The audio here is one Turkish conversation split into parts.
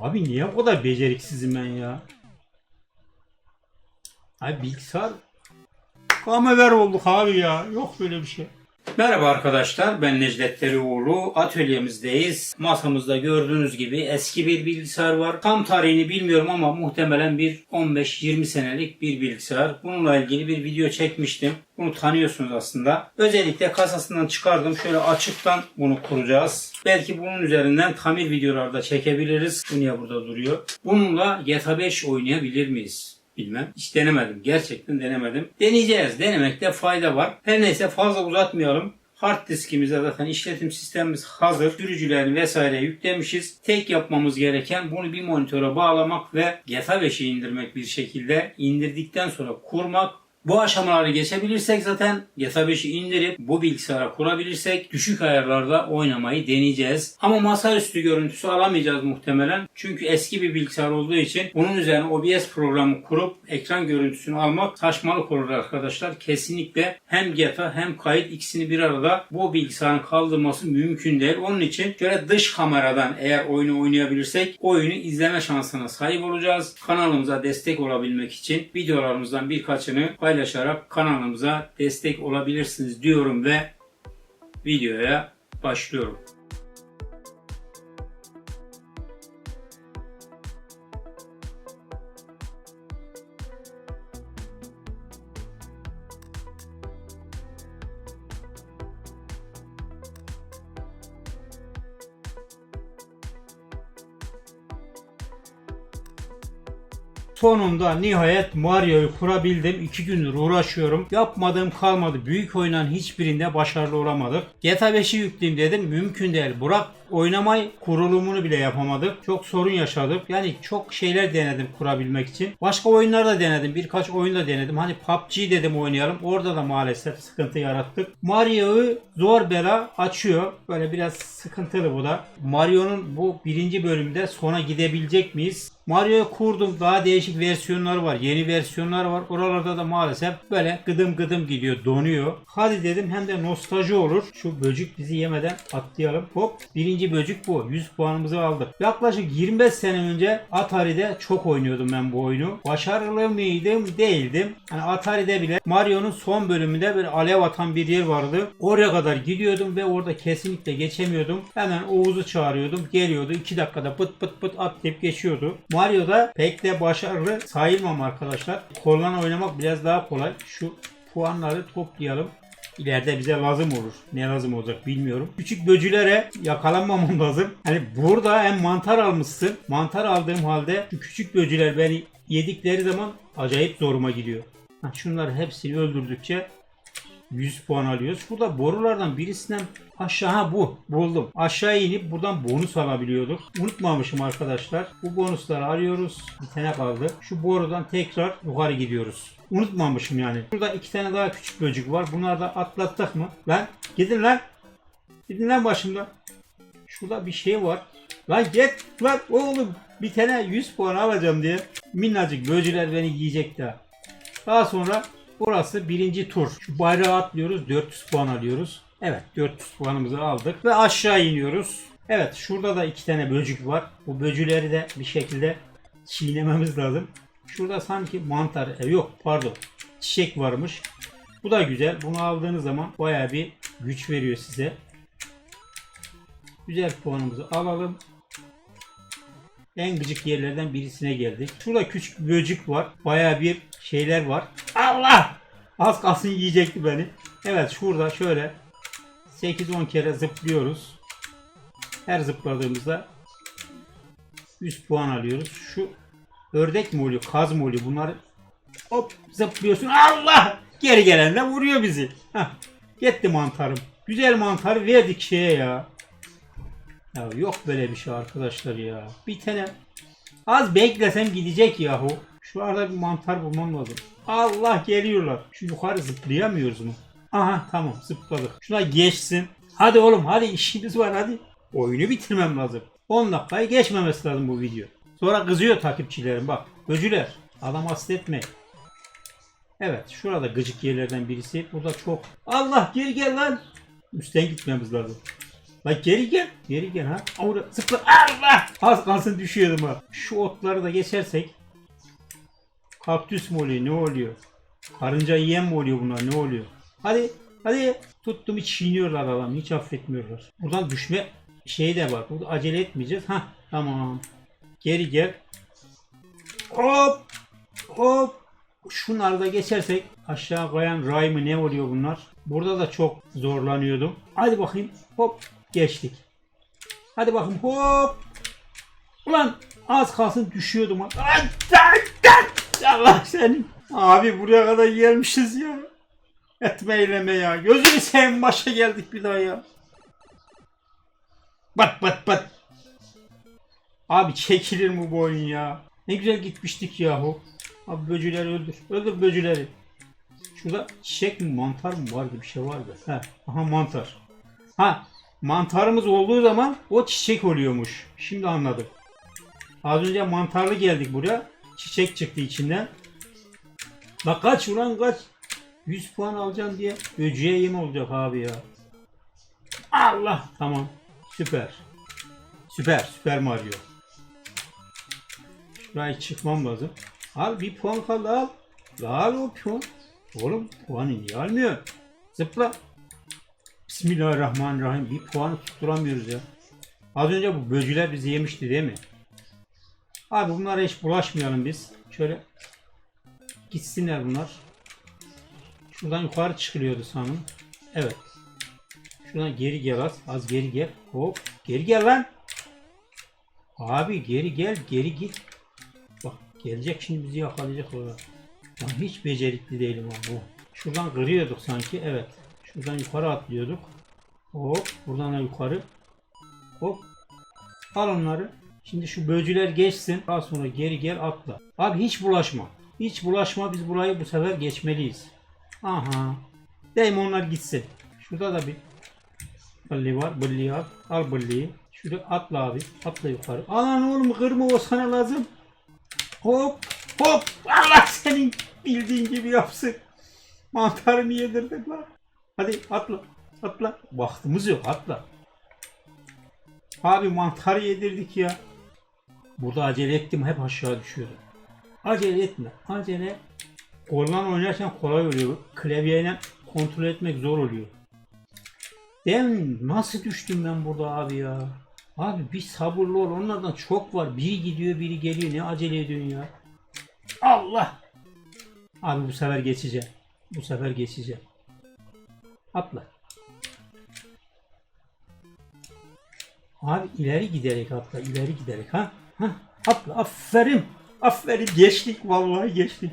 Abi niye bu kadar beceriksizim ben ya? Abi bilgisayar kamever olduk abi ya. Yok böyle bir şey. Merhaba arkadaşlar ben Necdet Derioğlu. Atölyemizdeyiz. Masamızda gördüğünüz gibi eski bir bilgisayar var. Tam tarihini bilmiyorum ama muhtemelen bir 15-20 senelik bir bilgisayar. Bununla ilgili bir video çekmiştim. Bunu tanıyorsunuz aslında. Özellikle kasasından çıkardım. Şöyle açıktan bunu kuracağız. Belki bunun üzerinden tamir videolarda çekebiliriz. Bu niye burada duruyor? Bununla GTA 5 oynayabilir miyiz? Bilmem. Hiç denemedim. Gerçekten denemedim. Deneyeceğiz. Denemekte fayda var. Her neyse fazla uzatmayalım. Hard diskimize zaten işletim sistemimiz hazır. Sürücülerini vesaire yüklemişiz. Tek yapmamız gereken bunu bir monitöre bağlamak ve GTA 5'i indirmek bir şekilde. indirdikten sonra kurmak bu aşamaları geçebilirsek zaten GTA 5'i indirip bu bilgisayara kurabilirsek düşük ayarlarda oynamayı deneyeceğiz. Ama masaüstü görüntüsü alamayacağız muhtemelen. Çünkü eski bir bilgisayar olduğu için bunun üzerine OBS programı kurup ekran görüntüsünü almak saçmalık olur arkadaşlar. Kesinlikle hem GTA hem kayıt ikisini bir arada bu bilgisayarın kaldırması mümkün değil. Onun için şöyle dış kameradan eğer oyunu oynayabilirsek oyunu izleme şansına sahip olacağız. Kanalımıza destek olabilmek için videolarımızdan birkaçını paylaşarak kanalımıza destek olabilirsiniz diyorum ve videoya başlıyorum. Sonunda nihayet Mario'yu kurabildim. İki gündür uğraşıyorum. Yapmadığım kalmadı. Büyük oynan hiçbirinde başarılı olamadık. GTA 5'i yükleyeyim dedim. Mümkün değil. Burak oynamayı kurulumunu bile yapamadık. Çok sorun yaşadık. Yani çok şeyler denedim kurabilmek için. Başka oyunlar da denedim. Birkaç oyun da denedim. Hani PUBG dedim oynayalım. Orada da maalesef sıkıntı yarattık. Mario'yu zor bela açıyor. Böyle biraz sıkıntılı bu da. Mario'nun bu birinci bölümde sona gidebilecek miyiz? Mario'yu kurdum. Daha değişik versiyonları var. Yeni versiyonlar var. Oralarda da maalesef böyle gıdım gıdım gidiyor. Donuyor. Hadi dedim hem de nostalji olur. Şu böcük bizi yemeden atlayalım. Hop. Birinci böcük bu. 100 puanımızı aldık. Yaklaşık 25 sene önce Atari'de çok oynuyordum ben bu oyunu. Başarılı mıydım? Değildim. Hani Atari'de bile Mario'nun son bölümünde bir alev atan bir yer vardı. Oraya kadar gidiyordum ve orada kesinlikle geçemiyordum. Hemen Oğuz'u çağırıyordum. Geliyordu. 2 dakikada pıt pıt pıt atlayıp geçiyordu. Mario'da pek de başarılı sayılmam arkadaşlar. Korlan oynamak biraz daha kolay. Şu puanları toplayalım. İleride bize lazım olur. Ne lazım olacak bilmiyorum. Küçük böcülere yakalanmamam lazım. Hani burada hem mantar almışsın. Mantar aldığım halde şu küçük böcüler beni yedikleri zaman acayip zoruma gidiyor. Ha, şunları hepsini öldürdükçe 100 puan alıyoruz. Burada borulardan birisinden aşağı bu buldum. Aşağı inip buradan bonus alabiliyorduk. Unutmamışım arkadaşlar. Bu bonusları arıyoruz. Bir tane kaldı. Şu borudan tekrar yukarı gidiyoruz. Unutmamışım yani. Burada iki tane daha küçük böcük var. Bunları da atlattık mı? Lan gidin lan. Gidin lan başımda. Şurada bir şey var. Lan git lan oğlum. Bir tane 100 puan alacağım diye minnacık böcüler beni yiyecek daha. Daha sonra burası birinci tur. Şu bayrağı atlıyoruz. 400 puan alıyoruz. Evet 400 puanımızı aldık ve aşağı iniyoruz. Evet şurada da iki tane böcük var. Bu böcüleri de bir şekilde çiğnememiz lazım. Şurada sanki mantar e, yok pardon çiçek varmış. Bu da güzel. Bunu aldığınız zaman baya bir güç veriyor size. Güzel puanımızı alalım. En gıcık yerlerden birisine geldik. Şurada küçük bir böcük var. Baya bir şeyler var. Allah! Az kalsın yiyecekti beni. Evet şurada şöyle 8-10 kere zıplıyoruz. Her zıpladığımızda 100 puan alıyoruz. Şu ördek mi oluyor, kaz mı oluyor? Bunları hop zıplıyorsun. Allah! Geri gelenle vuruyor bizi. Hah. Gitti mantarım. Güzel mantar verdik şeye ya. Ya yok böyle bir şey arkadaşlar ya. Bir tane az beklesem gidecek yahu. Şu arada bir mantar bulmam lazım. Allah geliyorlar. Şu yukarı zıplayamıyoruz mu? Aha tamam zıpladık. Şuna geçsin. Hadi oğlum hadi işimiz var hadi. Oyunu bitirmem lazım. 10 dakikayı geçmemesi lazım bu video. Sonra kızıyor takipçilerim bak. Öcüler. Adam hasretme. Evet şurada gıcık yerlerden birisi. Burada çok. Allah geri gel lan. Üstten gitmemiz lazım. La geri gel. Geri gel ha. Orada zıpla. Allah. Az kalsın düşüyordum ha. Şu otları da geçersek. Kaktüs mü oluyor? Ne oluyor? Karınca yiyen mi oluyor bunlar? Ne oluyor? Hadi. Hadi. Tuttum hiç çiğniyorlar adam. Hiç affetmiyorlar. Buradan düşme şeyi de var. Burada acele etmeyeceğiz. Ha tamam. Geri gel. Hop. Hop. Şunları da geçersek aşağı kayan ray mı ne oluyor bunlar? Burada da çok zorlanıyordum. Hadi bakayım. Hop geçtik. Hadi bakayım hop. Ulan az kalsın düşüyordum. Allah senin. Abi buraya kadar gelmişiz ya. Etme eyleme ya. Gözünü seveyim başa geldik bir daha ya. Bat bat bat. Abi çekilir mi bu oyun ya? Ne güzel gitmiştik yahu. Abi böcüleri öldür. Öldür böcüleri. Şurada çiçek mi mantar mı vardı bir şey vardı. Ha, aha mantar. Ha mantarımız olduğu zaman o çiçek oluyormuş. Şimdi anladım. Az önce mantarlı geldik buraya. Çiçek çıktı içinden. Bak kaç ulan kaç. 100 puan alacağım diye böceğe yem olacak abi ya. Allah tamam. Süper. Süper. Süper Mario. Şuraya çıkmam lazım. Al bir puan kaldı al. Al o puan. Oğlum puanı niye almıyor? Zıpla. Bismillahirrahmanirrahim. Bir puanı tutturamıyoruz ya. Az önce bu böcüler bizi yemişti değil mi? Abi bunlara hiç bulaşmayalım biz. Şöyle gitsinler bunlar. Şuradan yukarı çıkılıyordu sanırım. Evet. Şuradan geri gel az. Az geri gel. Hop. Geri gel lan. Abi geri gel. Geri git. Gelecek şimdi bizi yakalayacak orada. Ben hiç becerikli değilim abi. Oh. Şuradan kırıyorduk sanki. Evet. Şuradan yukarı atlıyorduk. Hop. Buradan da yukarı. Hop. Al onları. Şimdi şu böcüler geçsin. Daha sonra geri gel atla. Abi hiç bulaşma. Hiç bulaşma. Biz burayı bu sefer geçmeliyiz. Aha. Deyim onlar gitsin. Şurada da bir bılli var. Bılli al. Al bılliyi. Şuraya atla abi. Atla yukarı. Alan oğlum kırma o sana lazım. Hop hop. Allah senin bildiğin gibi yapsın. Mantarımı yedirdik lan. Hadi atla. Atla. Vaktimiz yok atla. Abi mantarı yedirdik ya. Burada acele ettim hep aşağı düşüyorum. Acele etme. Acele. Kollan oynarken kolay oluyor. Klavyeyle kontrol etmek zor oluyor. Ben nasıl düştüm ben burada abi ya? Abi bir sabırlı ol. Onlardan çok var. Biri gidiyor biri geliyor. Ne acele ediyorsun ya? Allah! Abi bu sefer geçeceğim. Bu sefer geçeceğim. Atla. Abi ileri giderek atla. ileri giderek ha. Ha. Atla. Aferin. Aferin. Geçtik. Vallahi geçtik.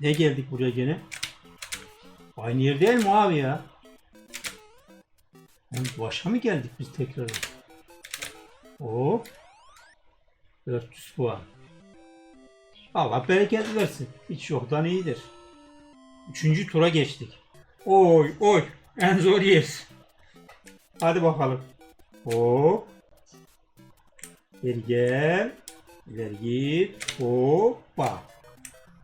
Ne geldik buraya gene? Aynı yer değil mi abi ya? Oğlum başa mı geldik biz tekrar? Hop. 400 puan. Allah bereket versin. Hiç yoktan iyidir. Üçüncü tura geçtik. Oy oy. En zor yer. Hadi bakalım. Hop. Geri gel. İleri git. Hoppa.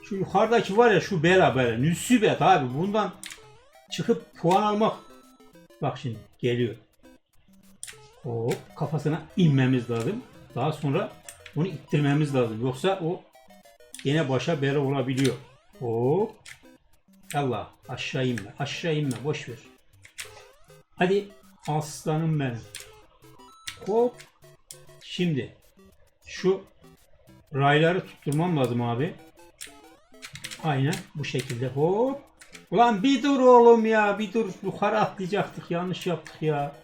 Şu yukarıdaki var ya şu bela bela. Nüsibet abi. Bundan çıkıp puan almak. Bak şimdi geliyor. Hop kafasına inmemiz lazım. Daha sonra bunu ittirmemiz lazım. Yoksa o yine başa bela olabiliyor. Hop. Allah aşağı inme. Aşağı inme. Boş ver. Hadi aslanım benim. Hop. Şimdi şu rayları tutturmam lazım abi. Aynen bu şekilde hop. Ulan bir dur oğlum ya bir dur yukarı atlayacaktık yanlış yaptık ya.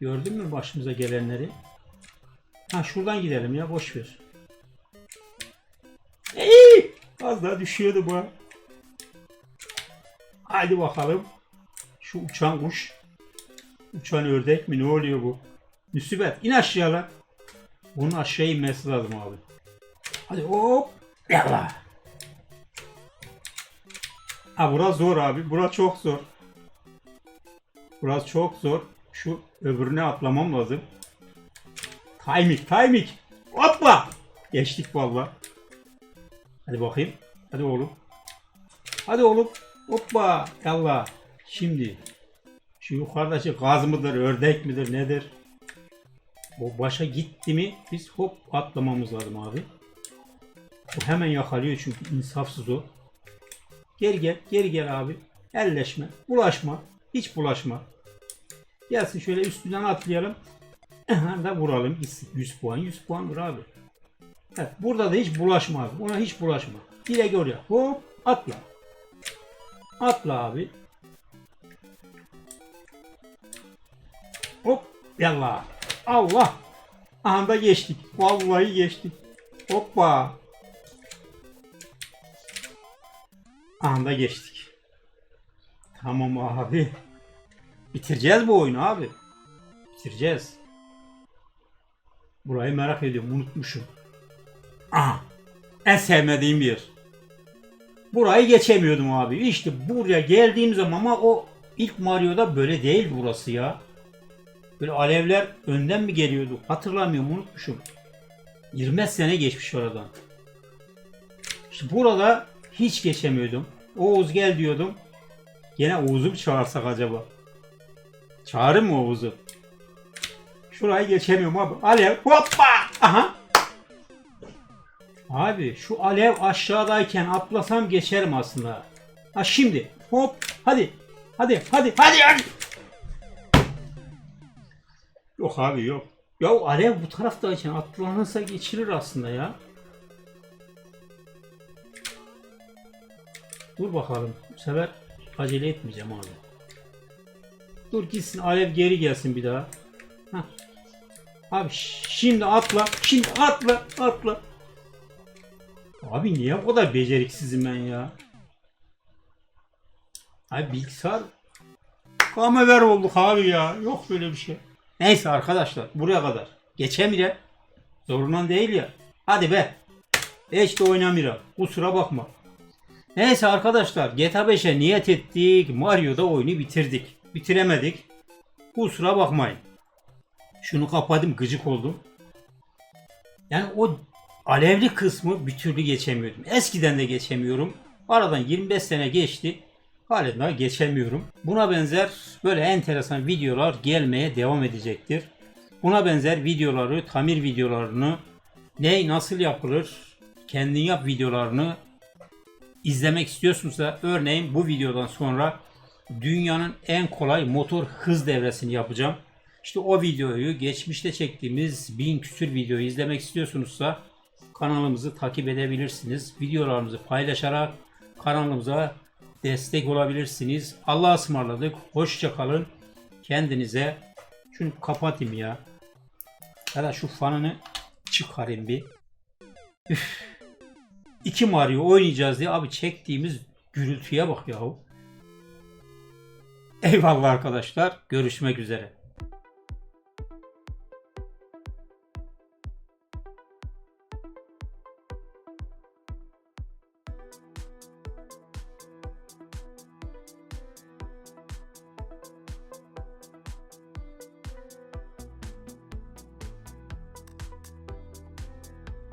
Gördün mü başımıza gelenleri? Ha şuradan gidelim ya boş ver. Ey! Az daha düşüyordu bu. Haydi bakalım. Şu uçan kuş. Uçan ördek mi ne oluyor bu? Müsibet in aşağı lan. Bunun aşağı inmesi lazım abi. Hadi hop. Yallah. Ha burası zor abi. Burası çok zor. Burası çok zor. Şu öbürüne atlamam lazım. Timing, timing. Hoppa. Geçtik valla. Hadi bakayım. Hadi oğlum. Hadi oğlum. Hoppa. Yallah. Şimdi. Şu yukarıdaki gaz mıdır, ördek midir, nedir? O başa gitti mi biz hop atlamamız lazım abi. Bu hemen yakalıyor çünkü insafsız o. Geri gel, geri gel abi. Elleşme, bulaşma, hiç bulaşma. Gelsin şöyle üstünden atlayalım. Da vuralım gitsin. 100 puan, 100 puandır abi. Evet, burada da hiç bulaşma abi. Ona hiç bulaşma. Direkt oraya. Hop atla. Atla abi. Hop yallah. Allah. Aha da geçtik. Vallahi geçtik. Hoppa. Aha da geçtik. Tamam abi. Bitireceğiz bu oyunu abi. Bitireceğiz. Burayı merak ediyorum. Unutmuşum. Aha. En sevmediğim yer. Burayı geçemiyordum abi. İşte buraya geldiğim zaman ama o ilk Mario'da böyle değil burası ya. Böyle alevler önden mi geliyordu? Hatırlamıyorum unutmuşum. 20 sene geçmiş oradan. İşte burada hiç geçemiyordum. Oğuz gel diyordum. Gene Oğuz'u mu çağırsak acaba? Çağırır mı Oğuz'u? Şurayı geçemiyorum abi. Alev hoppa! Aha! Abi şu alev aşağıdayken atlasam geçerim aslında. Ha şimdi hop hadi hadi hadi hadi hadi. Yok abi yok. Ya alev bu taraftayken atlanırsa geçirir aslında ya. Dur bakalım. Bu sefer acele etmeyeceğim abi. Dur gitsin alev geri gelsin bir daha. Hah. Abi şimdi atla. Şimdi atla. Atla. Abi niye bu kadar beceriksizim ben ya? Abi bilgisayar kamever olduk abi ya. Yok böyle bir şey. Neyse arkadaşlar buraya kadar. Geçemire. Zorundan değil ya. Hadi be. Hiç de oynamıyorum. Kusura bakma. Neyse arkadaşlar GTA 5'e niyet ettik. Mario'da oyunu bitirdik. Bitiremedik. Kusura bakmayın. Şunu kapadım gıcık oldum. Yani o alevli kısmı bir türlü geçemiyordum. Eskiden de geçemiyorum. Aradan 25 sene geçti. Halen daha geçemiyorum. Buna benzer böyle enteresan videolar gelmeye devam edecektir. Buna benzer videoları, tamir videolarını, ne nasıl yapılır, kendin yap videolarını izlemek istiyorsunuzsa örneğin bu videodan sonra dünyanın en kolay motor hız devresini yapacağım. İşte o videoyu geçmişte çektiğimiz bin küsür videoyu izlemek istiyorsunuzsa kanalımızı takip edebilirsiniz. Videolarımızı paylaşarak kanalımıza destek olabilirsiniz. Allah'a ısmarladık. Hoşça kalın. Kendinize şunu kapatayım ya. Ya da şu fanını çıkarayım bir. Üf. İki Mario oynayacağız diye abi çektiğimiz gürültüye bak yahu. Eyvallah arkadaşlar. Görüşmek üzere.